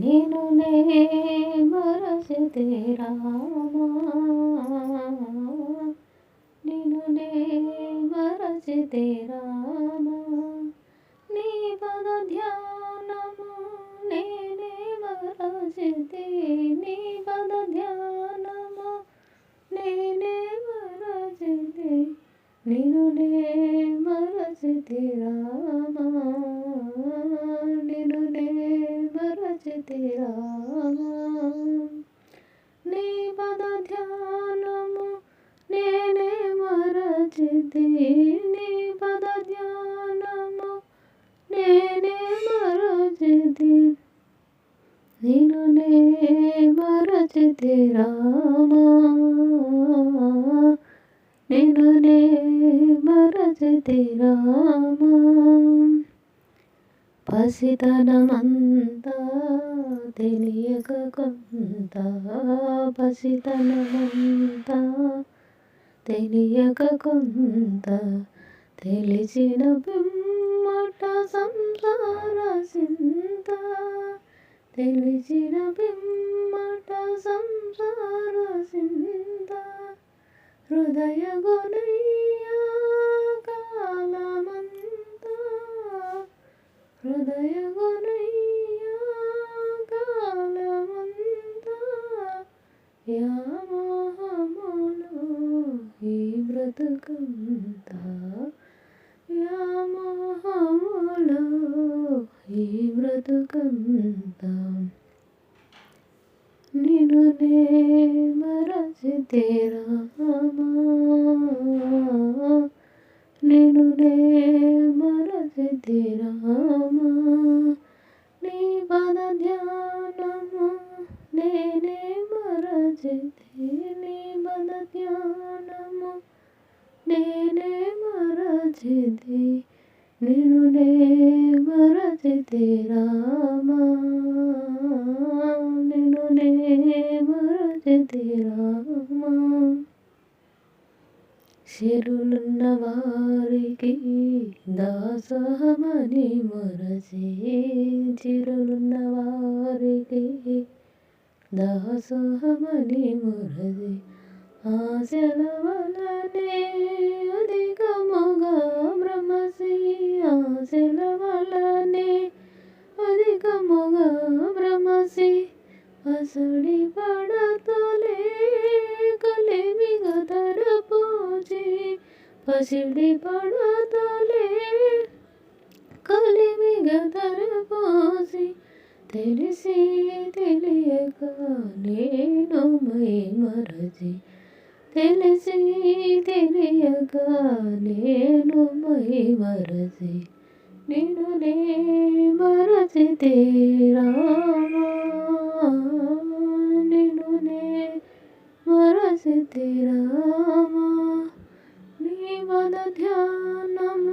నేను నే మరసితే రామా? నేను నే మరసితే రామా? నీ పద ధ్యానము నేనే మరసితే నీ పద ధ్యానము నేనే మరసితే నేను నే మరసితే రామా? రామా నీ పద ధ్యానము నేనే మరచితి నీ పద ధ్యానము నేనే మరచితి నేను నే మరచితి రామా నేను నే మరచితి రామా పసితనమంతా తెలియక కొంత పసితనమంతా తెలియక కొంత తెలిసిన పిమ్మట సంసార చింత తెలిసిన పిమ్మట సంసార చింత హృదయ గుణయ్యా యామోహములో ఈ బ్రతుకంతా. యామోహములో ఈ బ్రతుకంతా. నిన్ను నే మరచితే రామా. నిన్ను నే మరచితే రామా. నీ పద ధ్యానము నేనే మరచితే నీ ధ్యానము నేనే మరచితే నిన్ను నే మరచితే రామా. నిన్ను నే మరచితే రామా. శరులున్న వారికి దాసహమని మరచి చిరులున్న వారికి దాసోహమని మరచి ఆశల వలనే అధికముగా భ్రమసి ఆశల వలనే అధికముగా భ్రమసి అసడి పడతలే కలిమిగ తరపోచి పసిడి పడతలే కలిమిగ తరపోసి తెలిసి తెలియక నేను మై మరచి తెలిసి తెలియక నేను మై మరచి నేను నే మరచితే రామా నేను నే మరచితే రామా నీ పద ధ్యానము నేనే మరచితే